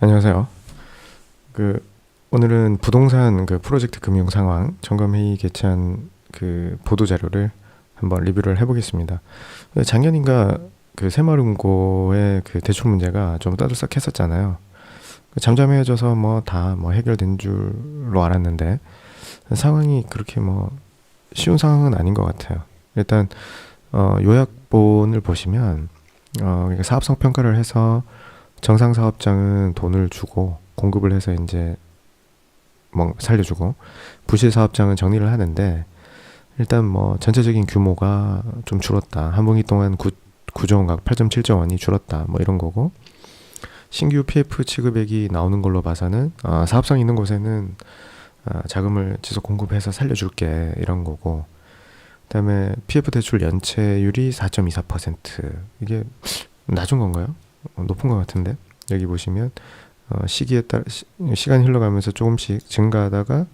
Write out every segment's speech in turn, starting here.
안녕하세요. 그 오늘은 부동산 그 프로젝트 금융 상황 점검 회의 개최한 그 보도 자료를 한번 리뷰를 해보겠습니다. 작년인가 그 새마을금고의 그 대출 문제가 좀 따들썩했었잖아요. 그 잠잠해져서 뭐다뭐 해결된 줄로 알았는데 상황이 그렇게 뭐 쉬운 상황은 아닌 것 같아요. 일단 어, 요약본을 보시면 어, 사업성 평가를 해서 정상 사업장은 돈을 주고 공급을 해서 이제 뭐 살려주고 부실 사업장은 정리를 하는데 일단 뭐 전체적인 규모가 좀 줄었다. 한 분기 동안 9, 9조 원과 8.7조 원이 줄었다. 뭐 이런 거고 신규 PF 취급액이 나오는 걸로 봐서는 어, 사업성 있는 곳에는 어, 자금을 지속 공급해서 살려줄게 이런 거고 그다음에 PF 대출 연체율이 4.24% 이게 낮은 건가요? 어, 높은 것 같은데 여기 보시면 어, 시기에 따라 시, 시간이 흘러가면서 조금씩 증가하다가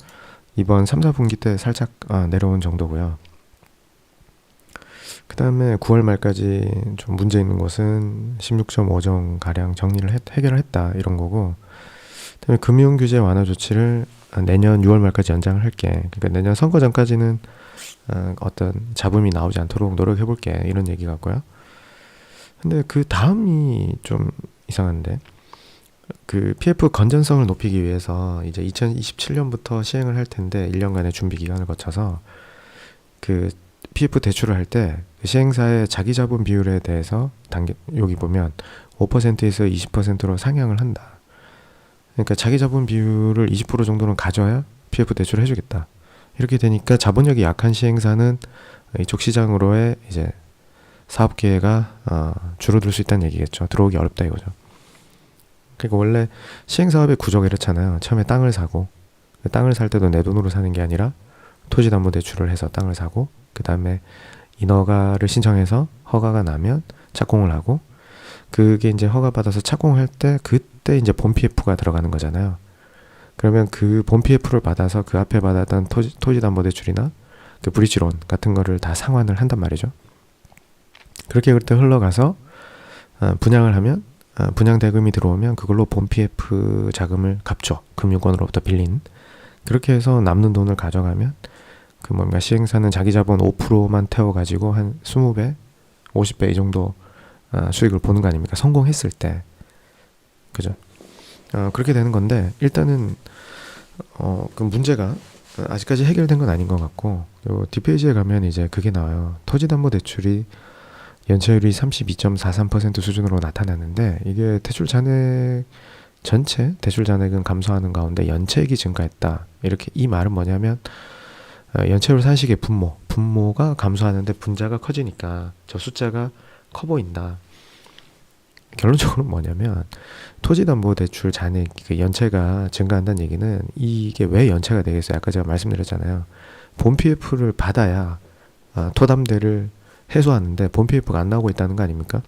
이번 3, 4분기 때 살짝 아, 내려온 정도고요. 그 다음에 9월 말까지 좀 문제 있는 곳은 16.5정 가량 정리를 했, 해결을 했다 이런 거고 그다음에 금융 규제 완화 조치를 내년 6월 말까지 연장을 할게. 그러니까 내년 선거 전까지는 어, 어떤 잡음이 나오지 않도록 노력해 볼게 이런 얘기 같고요. 근데 그 다음이 좀 이상한데 그 PF 건전성을 높이기 위해서 이제 2027년부터 시행을 할 텐데 1년간의 준비 기간을 거쳐서 그 PF 대출을 할때그 시행사의 자기 자본 비율에 대해서 단계 여기 보면 5%에서 20%로 상향을 한다. 그러니까 자기 자본 비율을 20% 정도는 가져야 PF 대출을 해주겠다. 이렇게 되니까 자본력이 약한 시행사는 이쪽 시장으로의 이제 사업 기회가 어, 줄어들 수 있다는 얘기겠죠. 들어오기 어렵다 이거죠. 그러니까 원래 시행 사업의 구조가 이렇잖아요. 처음에 땅을 사고 그 땅을 살 때도 내 돈으로 사는 게 아니라 토지담보대출을 해서 땅을 사고 그 다음에 인허가를 신청해서 허가가 나면 착공을 하고 그게 이제 허가 받아서 착공할 때 그때 이제 본 PF가 들어가는 거잖아요. 그러면 그 본 PF를 받아서 그 앞에 받았던 토지, 토지담보대출이나 그 브리지론 같은 거를 다 상환을 한단 말이죠. 그렇게 그때 흘러가서 어, 분양을 하면 어, 분양 대금이 들어오면 그걸로 본 PF 자금을 갚죠. 금융권으로부터 빌린. 그렇게 해서 남는 돈을 가져가면 그 뭔가 시행사는 자기 자본 5%만 태워 가지고 한 20배, 50배 이 정도 어, 수익을 보는 거 아닙니까? 성공했을 때. 그죠? 어, 그렇게 되는 건데 일단은 어, 그 문제가 아직까지 해결된 건 아닌 것 같고 요 뒷페이지에 가면 이제 그게 나와요. 토지담보대출이 연체율이 32.43% 수준으로 나타났는데 이게 대출 잔액 전체 대출 잔액은 감소하는 가운데 연체액이 증가했다. 이렇게 이 말은 뭐냐면 어, 연체율 산식의 분모, 분모가 감소하는데 분자가 커지니까 저 숫자가 커 보인다. 결론적으로 뭐냐면 토지담보대출 잔액 그 연체가 증가한다는 얘기는 이게 왜 연체가 되겠어요? 아까 제가 말씀드렸잖아요. 본 PF를 받아야 어, 토담대를 해소하는데 본 PF가 안 나오고 있다는 거 아닙니까?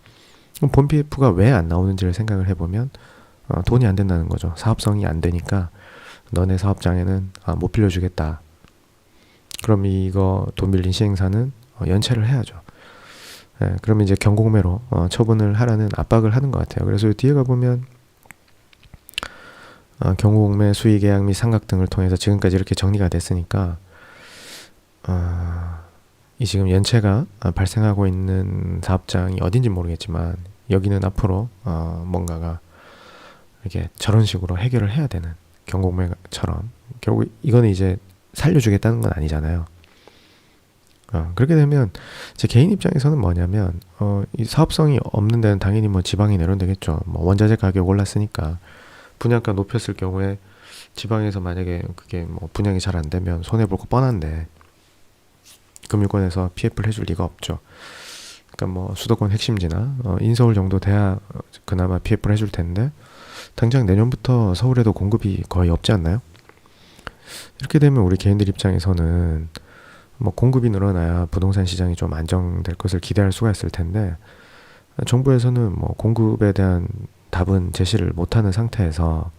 그럼 본 PF가 왜 안 나오는지를 생각을 해보면 어, 돈이 안 된다는 거죠. 사업성이 안 되니까 너네 사업장에는 아, 못 빌려주겠다. 그럼 이거 돈 빌린 시행사는 어, 연체를 해야죠. 예, 그러면 이제 경공매로 어, 처분을 하라는 압박을 하는 것 같아요. 그래서 뒤에 가보면 어, 경공매 수의 계약 및 상각 등을 통해서 지금까지 이렇게 정리가 됐으니까 어, 이 지금 연체가 어, 발생하고 있는 사업장이 어딘지 모르겠지만 여기는 앞으로 어, 뭔가가 이렇게 저런 식으로 해결을 해야 되는 경공매처럼 결국 이거는 이제 살려주겠다는 건 아니잖아요. 어, 그렇게 되면 제 개인 입장에서는 뭐냐면 어, 이 사업성이 없는 데는 당연히 뭐 지방이 내려되겠죠. 뭐 원자재 가격 올랐으니까 분양가 높였을 경우에 지방에서 만약에 그게 뭐 분양이 잘 안 되면 손해 볼 거 뻔한데 금융권에서 PF를 해줄 리가 없죠. 그러니까 뭐 수도권 핵심지나 어, 인서울 정도 돼야 어, 그나마 PF를 해줄 텐데 당장 내년부터 서울에도 공급이 거의 없지 않나요? 이렇게 되면 우리 개인들 입장에서는 뭐 공급이 늘어나야 부동산 시장이 좀 안정될 것을 기대할 수가 있을 텐데 정부에서는 뭐 공급에 대한 답은 제시를 못하는 상태에서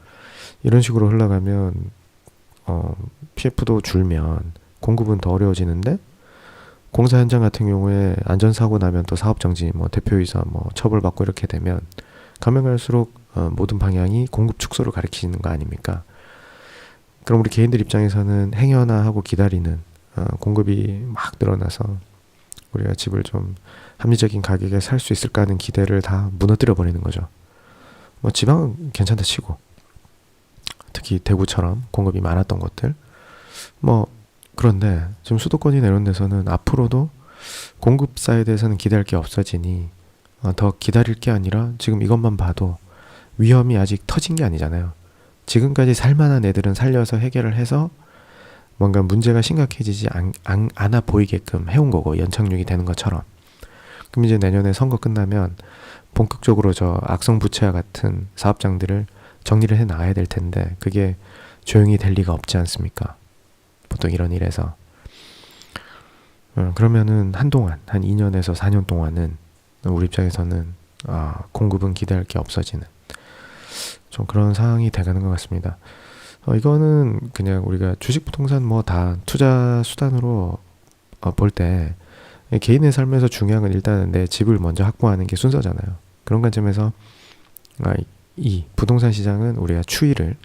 이런 식으로 흘러가면 어, PF도 줄면 공급은 더 어려워지는데 공사 현장 같은 경우에 안전사고 나면 또 사업 정지, 뭐 대표이사 뭐 처벌받고 이렇게 되면 가면 갈수록 어, 모든 방향이 공급 축소를 가리키는 거 아닙니까? 그럼 우리 개인들 입장에서는 행여나하고 기다리는 어, 공급이 막 늘어나서 우리가 집을 좀 합리적인 가격에 살 수 있을까 하는 기대를 다 무너뜨려 버리는 거죠. 뭐 지방은 괜찮다 치고 특히 대구처럼 공급이 많았던 것들 뭐 그런데 지금 수도권이나 이런 데서는 앞으로도 공급 사이드에서는 기대할 게 없어지니 어, 더 기다릴 게 아니라 지금 이것만 봐도 위험이 아직 터진 게 아니잖아요. 지금까지 살만한 애들은 살려서 해결을 해서 뭔가 문제가 심각해지지 않, 않, 않아 보이게끔 해온 거고 연착륙이 되는 것처럼 그럼 이제 내년에 선거 끝나면 본격적으로 저 악성 부채와 같은 사업장들을 정리를 해 나가야 될 텐데 그게 조용히 될 리가 없지 않습니까? 보통 이런 일에서 어, 그러면은 한동안 한 2년에서 4년 동안은 우리 입장에서는 아, 공급은 기대할 게 없어지는 좀 그런 상황이 돼가는 것 같습니다. 어, 이거는 그냥 우리가 주식 부동산 뭐 다 투자 수단으로 어, 볼때 개인의 삶에서 중요한 건 일단은 내 집을 먼저 확보하는 게 순서잖아요. 그런 관점에서 아, 이- 이 부동산 시장은 우리가 추이를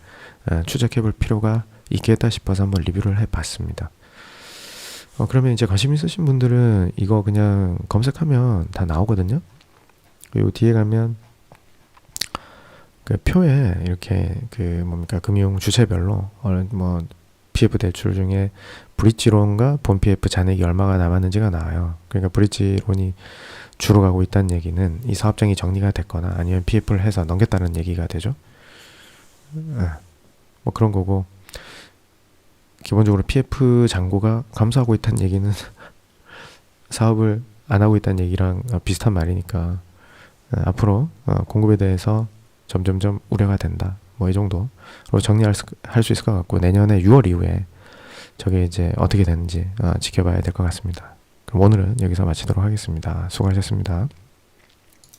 아, 추적해 볼 필요가 있겠다 싶어서 한번 리뷰를 해봤습니다. 어, 그러면 이제 관심 있으신 분들은 이거 그냥 검색하면 다 나오거든요. 그리고 뒤에 가면 그 표에 이렇게 그 뭡니까 금융 주체별로 어, 뭐 PF 대출 중에 브릿지론과 본 PF 잔액이 얼마가 남았는지가 나와요. 그러니까 브릿지론이 주로 가고 있다는 얘기는 이 사업장이 정리가 됐거나 아니면 PF를 해서 넘겼다는 얘기가 되죠. 예. 뭐 그런 거고 기본적으로 PF 잔고가 감소하고 있다는 얘기는 사업을 안 하고 있다는 얘기랑 어, 비슷한 말이니까 어, 앞으로 어, 공급에 대해서 점점점 우려가 된다. 뭐 이 정도로 정리할 수, 할수 있을 것 같고 내년에 6월 이후에 저게 이제 어떻게 되는지 어, 지켜봐야 될 것 같습니다. 그럼 오늘은 여기서 마치도록 하겠습니다. 수고하셨습니다.